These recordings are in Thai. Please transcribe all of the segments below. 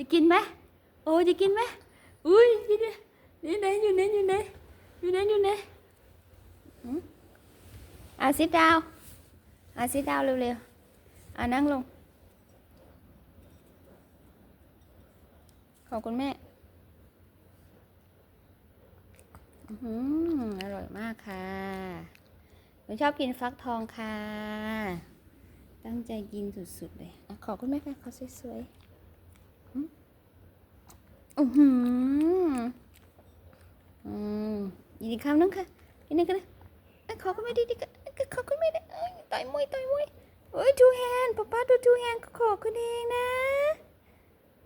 จะกินไหมโอ้จะกินไหมอุ้ยนี่นี่นี่ไหนอยู่ไหนอยู่ไหนอยู่ไหนอยู่ไหนอะซิดดาวอะซิดดาวเร็วๆอะนั่งลง ขอบคุณแม่อืออร่อยมากค่ะหนูชอบกินฟักทองค่ะ ตั้งใจกินสุดๆเลยอขอบคุณแม่ค่ะขอสวยๆ อือหืออืมอีกคำนึงค่ะอีกนึงกันนะเอ้ขอคุณแม่ดีๆกันขอคุณแม่ดิเอ้ยต่อยมวยต่อยมวยเอ้ยทูแฮนป๊าป๊าดูทูแฮนก็ขอคุณเองนะ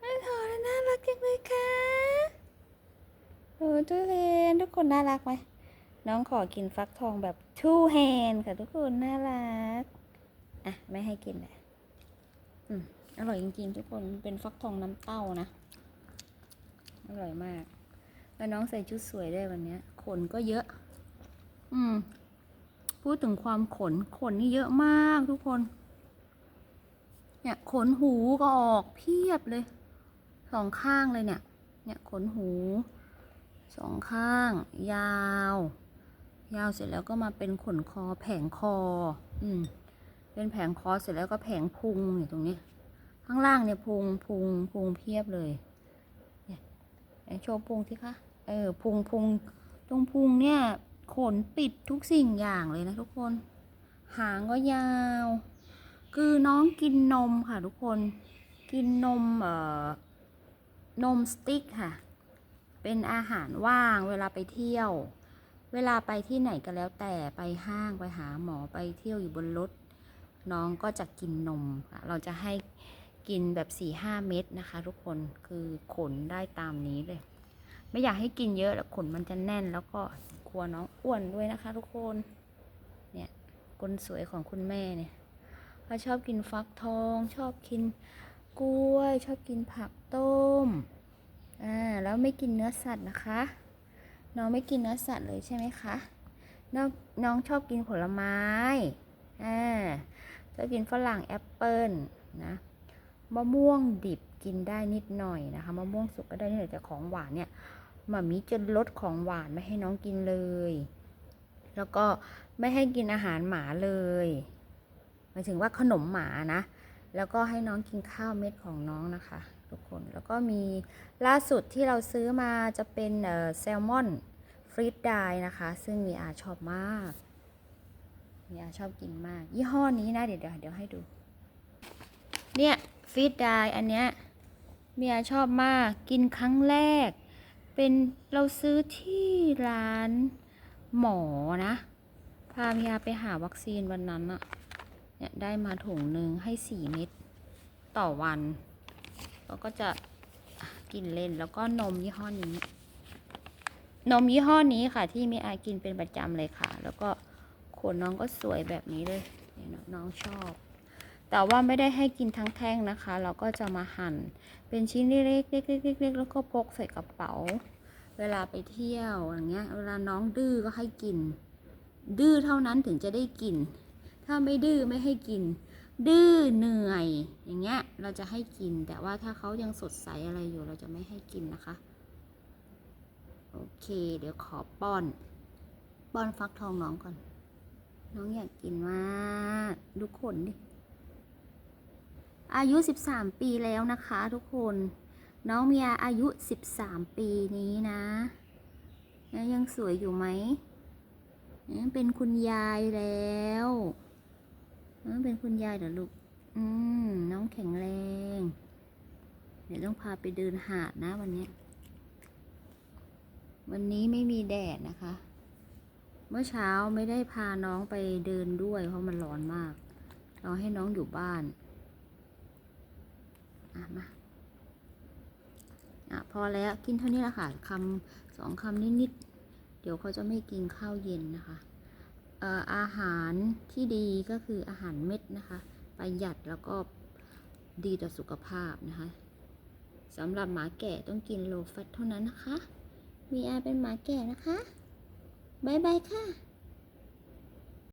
ไอ้ถอดน่ารักจังเลยค่ะโอ้ทูแฮนทุกคนน่ารักไหมน้องขอกินฟักทองแบบทูแฮนค่ะทุกคนน่ารักอะไม่ให้กินแหละอืมอร่อยจริงๆทุกคนเป็นฟักทองน้ำเต้านะ อร่อยมาก แล้วน้องใส่ชุดสวยได้วันนี้ขนก็เยอะ อืม พูดถึงความขน ขนนี่เยอะมากทุกคน เนี่ย ขนหูก็ออกเพียบเลย สองข้างเลยเนี่ย เนี่ยขนหู สองข้าง ยาว ยาวเสร็จแล้วก็มาเป็นขนคอแผงคอ อืม เป็นแผงคอเสร็จแล้วก็แผงพุงอยู่ตรงนี้ ข้างล่างเนี่ยพุงพุงพุงเพียบเลย โชว์พุงสิคะเออพุงพุงตรงพุงเนี่ยขนปิดทุกสิ่งอย่างเลยนะทุกคน หางก็ยาว คือน้องกินนมค่ะทุกคน กินนมเอ่อนมสติ๊กค่ะ เป็นอาหารว่างเวลาไปเที่ยว เวลาไปที่ไหนก็แล้วแต่ไปห้างไปหาหมอไปเที่ยวอยู่บนรถน้องก็จะกินนมค่ะ เราจะให้ กินแบบ4ี่ห้าเม็ดนะคะ ทุกคนคือขนได้ตามนี้เลย ไม่อยากให้กินเยอะแล้วขนมันจะแน่นแล้วก็กลัวน้องอ้วนด้วยนะคะ ทุกคนเนี่ยคนสวยของคุณแม่เนี่ยเขาชอบกินฟักทอง ชอบกินกล้วย ชอบกินผักต้มอ่าแล้วไม่กินเนื้อสัตว์นะคะ น้องไม่กินเนื้อสัตว์เลยใช่ไหมคะน้องน้องชอบกินผลไม้อ่าจะกินฝรั่งแอปเปิลนะ มะม่วงดิบกินได้นิดหน่อยนะคะมะม่วงสุกก็ได้นิดหน่อยแต่ของหวานเนี่ยหมามีจะลดของหวานไม่ให้น้องกินเลย แล้วก็ไม่ให้กินอาหารหมาเลยหมายถึงว่าขนมหมานะ แล้วก็ให้น้องกินข้าวเม็ดของน้องนะคะทุกคนแล้วก็มีล่าสุดที่เราซื้อมาจะเป็นแซลมอนฟรีดไดนะคะ ซึ่งมีอาชอบมากมีอาชอบกินมาก ยี่ห้อนี้นะเดี๋ยวเดี๋ยวให้ดู เนี่ย ฟีดไดอันเนี้ยเมียชอบมากกินครั้งแรก เป็นเราซื้อที่ร้านหมอนะ พาเมียไปหาวัคซีนวันนั้นอะเนี่ยได้มาถุงหนึ่งให้สี่เม็ดต่อวันเราก็จะกินเล่นแล้วก็นมยี่ห้อนี้ นมยี่ห้อนี้ค่ะ ที่เมียอากินเป็นประจำเลยค่ะ แล้วก็ขนน้องก็สวยแบบนี้เลยน้องชอบ แต่ว่าไม่ได้ให้กินทั้งแท่งนะคะ เราก็จะมาหั่น เป็นชิ้นเล็กๆเล็กๆเล็กๆแล้วก็พกใส่กระเป๋า เวลาไปเที่ยวอย่างเงี้ย เวลาน้องดื้อก็ให้กิน ดื้อเท่านั้นถึงจะได้กิน ถ้าไม่ดื้อไม่ให้กิน ดื้อเหนื่อย อย่างเงี้ย เราจะให้กิน แต่ว่าถ้าเขายังสดใสอะไรอยู่เราจะไม่ให้กินนะคะ โอเค เดี๋ยวขอป้อนป้อนฟักทองน้องก่อน น้องอยากกินมาก ดูขนดิ อายุ 13 ปีแล้วนะคะทุกคน น้องเมียอายุ 13 ปีนี้นะ ยังสวยอยู่ไหม เป็นคุณยายแล้ว เป็นคุณยายเหรอลูก อืม น้องแข็งแรง เดี๋ยวต้องพาไปเดินหาดนะวันนี้ วันนี้ไม่มีแดดนะคะ เมื่อเช้าไม่ได้พาน้องไปเดินด้วยเพราะมันร้อนมาก เราให้น้องอยู่บ้าน อะมาอะพอแล้วกินเท่านี้ละค่ะคำสองคำนิดๆเดี๋ยวเขาจะไม่กินข้าวเย็นนะคะเอ่ออาหารที่ดีก็คืออาหารเม็ดนะคะ ประหยัดแล้วก็ดีต่อสุขภาพนะคะสำหรับหมาแก่ต้องกินโลแฟตเท่านั้นนะคะ มีอาเป็นหมาแก่นะคะบายบายค่ะ